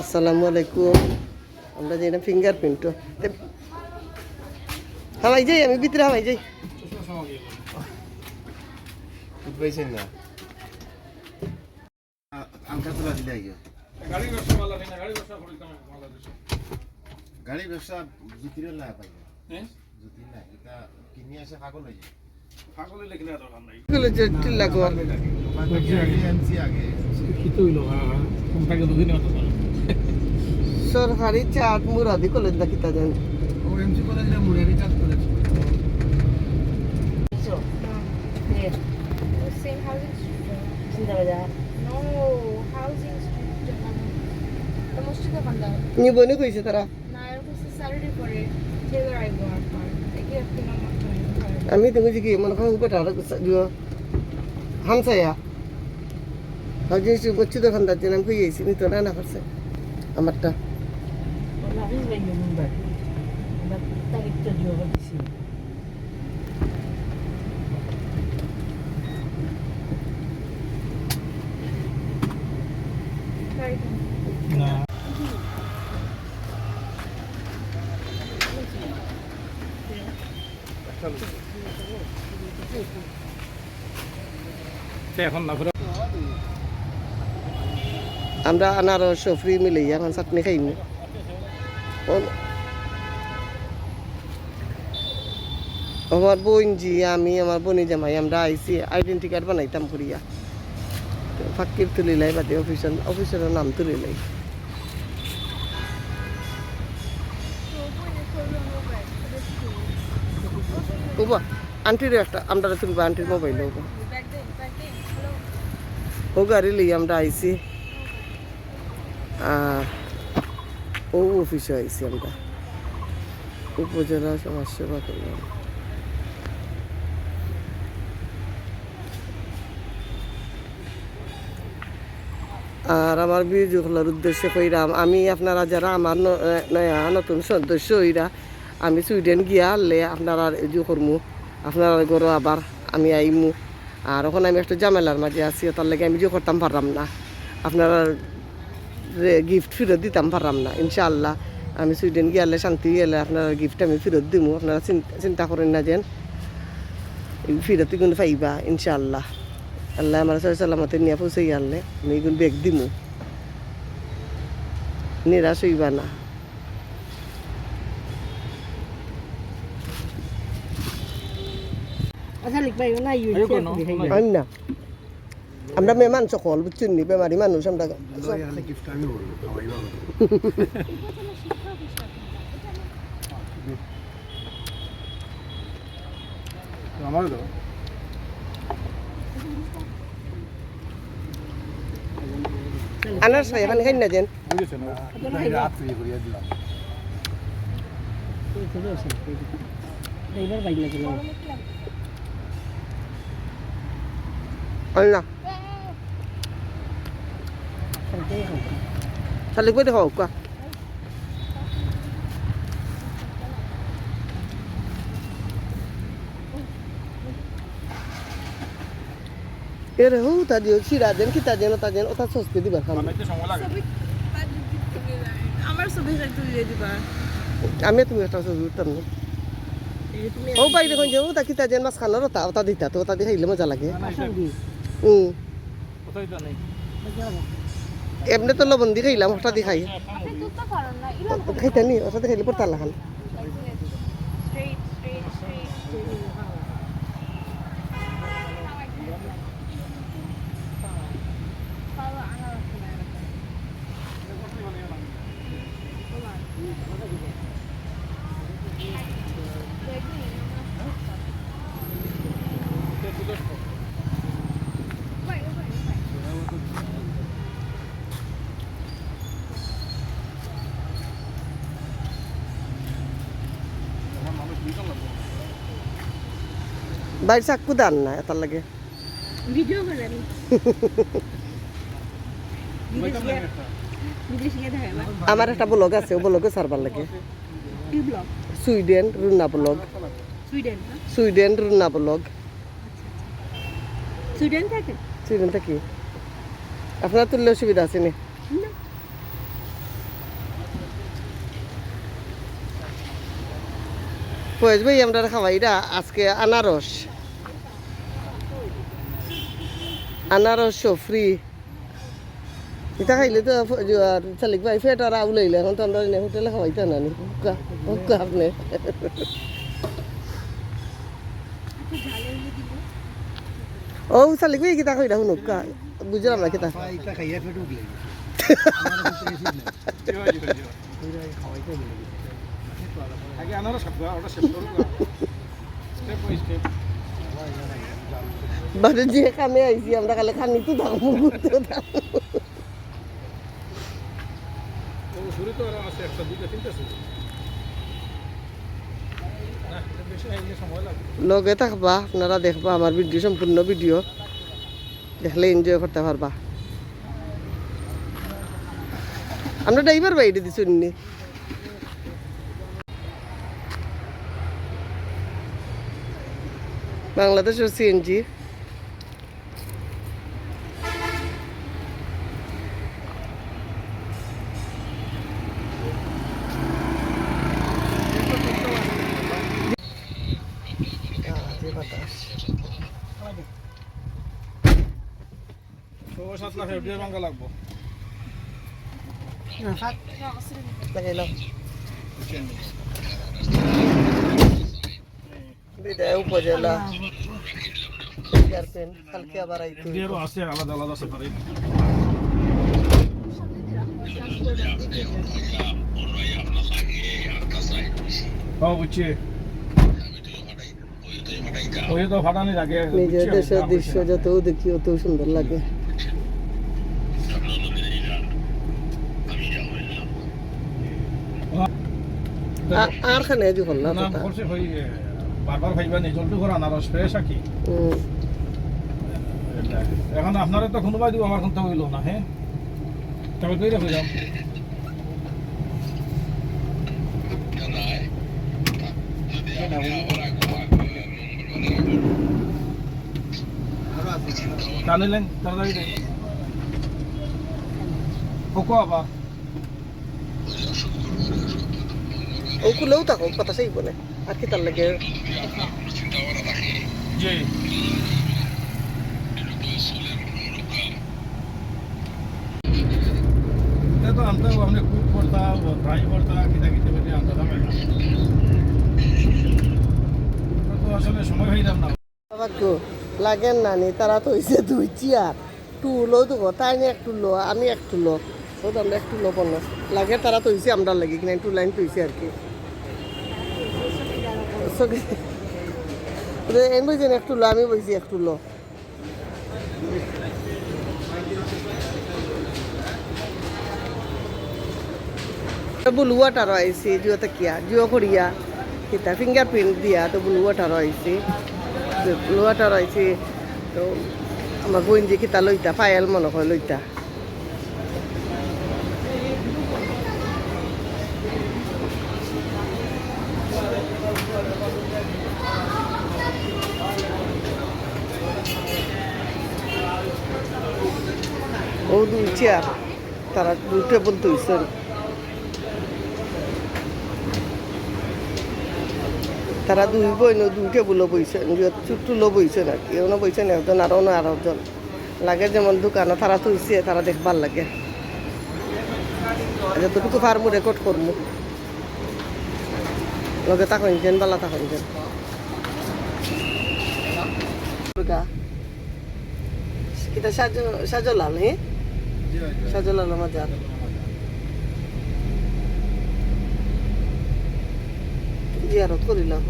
আসসালামু আলাইকুম। আমরা যাই না ফিঙ্গার প্রিন্ট হামাই যাই আমি ভিতরে হামাই যাই। গাড়ি ব্যবসা জুতিরে লা পাই হ্যাঁ? জুতি না এটা কিনে আসে পাগল হয়ে যায়। সরকারি চাট মুরাদি কলেজ না কিতা জানি Same housing street. No, housing street. The নিবনি কইছে তারা না এরকম স্যাটারডে করে টেলার আইব আর পার দেখি একটু নাম আমি তো বুঝি কি মনে হয় বেটা দিও। হামসায়া হাউজি সু বচ্চু দোকানদার যে নাম কইয়েছি নি তো না না করছে আমারটা। না। আমরা আনারস, সফরি মিলে এখন চাটনি খাইনি। আমার বোন জি, আমি, আমার বোনি জামাই, আমরা আইসি আইডেন্টি কার্ড বানাইতাম করিয়া। ফাঁকির তুলিলাই বাদে অফিসার অফিসারের নাম তুলিলাই। ওবা। আন্টির একটা আমরা তুলবা আন্টির মোবাইল ওবা ও গাড়ি লিয়ে আমরা আর ও অফিসে আইসি আমরা। উপজেলা সমাজসেবা করলাম আর আমার বিজু খোলার উদ্দেশ্য কইরাম আমি আপনারা যারা আমার নয়া নতুন সদস্য হইরা, আমি সুইডেন গিয়া আনলে আপনারা এজু করমু। আপনারা গরো আবার আমি আইমু। আর ওখানে আমি একটা ঝামেলার মাঝে আছি, তার লাগে আমি যে করতাম পারলাম না। আপনারা গিফট ফেরত দিতাম পারলাম না, ইনশাআল্লাহ। আমি সুইডেন গিয়ালে শান্তি গেলে আপনারা গিফট আমি ফেরত দিমু। আপনারা চিন্তা করেন না যেন ফেরত কিন্তু পাইবা, ইনশাআল্লাহ। আল্লাহ আমার সালামতে নিয়ে পৌঁছে গেলে আমি এগুলো বেগ দিমু। নিরাশ হইবা না। না আমরা মেহমান সকল বুঝছেন নি বেমারি মানুষ আমরা আনার সাহেব মানে খাই না যেন বুঝেছে না করিয়া দিলাম হয় না তাহলে কই দেখো কোৱা এর হো তা দিও সিরা দেন কিতা দেন ওটা দেন ওটা সস্তে দিবা খাম আমি তুমি একটা ছবি উঠতাম না ও বাই দেখুন যে ওটা কিতা দেন মাছ খানার ওটা ওটা দিতা তো খাইলে মজা লাগে হুম এমনি তো লবণ দিয়ে খাইলাম হঠাৎ দিয়ে খাই। খাইতানি হঠাৎ পারেন না ইলা খাইতে নি ওটা দিয়ে খাইলে পড়তা লাগান বাইর চাকু দান না এটার লাগে। আমার একটা ব্লগ আছে ও ব্লগে সারবার লাগে। Sweden Runa blog. Sweden Runa blog. Sweden থাকে? সুইডেন থাকি। আপনার তুললে অসুবিধা আছে না? পয়েস ভাই আমরা খাওয়াই আজকে আনারস। আনারস ফ্রি এটা খাইলে তো চালিক ভাই ফেট আর আউ লইলে এখন তো আমরা হোটেলে খাওয়াইতে না হুক্কা হুক্কা আপনি। ও চালিক ভাই কিতা কইরা শুনুক্কা বুঝলাম না কিতা? আগে আনারস খাব ওটা স্টেপ বাই স্টেপ বাড়ি যে কামে আইছি আমরা কালে খানি তো থাকব ঘুরতে থাকব লগে থাকবা আপনারা দেখবা আমার ভিডিও সম্পূর্ণ ভিডিও দেখলে এনজয় করতে পারবা। আমরা ড্রাইভার বাইরে দিছি নি বাংলাদেশের সিএনজি সাত লাখ এফডিআর ভাঙ্গা লাগবো। উপজেলা। কালকে আবার আইতে হইব। এফডিআরও আছে আলাদা আলাদা সেপারেট হ্যাঁ তো ফাটানি লাগে নিজের দেশের দৃশ্য যত দেখি অত সুন্দর লাগে। আর খানে আজি করলাম না করছে হই বারবার ভাইবা নি জলদি করে আনারস ফ্রেশ আকি? এখন আপনারা তো কোনোবাই দিব আমার কিন্তু হইল না হ্যাঁ তবে কই রেখে যাও টানিলেন তাড়াতাড়ি কোকো আবার? ও কুলেও থাকো কথা সেই বলে। আর কি তার লাগে? তো আনতে হবে কুক করতা ফ্রাই করতা কিতা কিতে বেটে আনতে হবে না। এটা তো আসলে সময় যাম না। ভাগ্য লাগেন নানি তারা তো দুই চেয়ার। টুলো দেবো তাই নিয়ে একটু লো আমি একটু লো তো আমরা একটু লো লাগে তারা তো হয়েছে আমরা লাগি কিনা একটু লাইন তো হয়েছে আর কি। এন বইছেন একটু লো, আমি বইছি একটু লো। ব্লু ওয়াটারও আইসি জিও কিয়া, জিও করিয়া, কিতা ফিঙ্গার প্রিন্ট দিয়া তো ব্লু ওয়াটারও আইসি ব্লু ওয়াটার আইসি তো আমার বোন যে কিতা লইতা পায়েল মনে হয় লইতা। ও দুই চেয়ার তারা দুই টেবল তুইছেন তারা দুই বইন দুই টেবুলও বইছেন চুট্টুলো বইছেন আর কি এমন বইছেন একজন আরও না আর একজন লাগে যেমন দোকানে, তারা তুইছে তারা দেখবার লাগে। আর যতটুকু পারমু রেকর্ড করমু। লগে তাকন যেন, বালা তাকন যেন। কিতা সাজ সাজলাল হ্যাঁ আমার যার জিয়ারত করিলাম।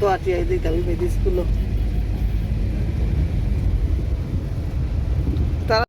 কত আটি আই দিতাম স্কুল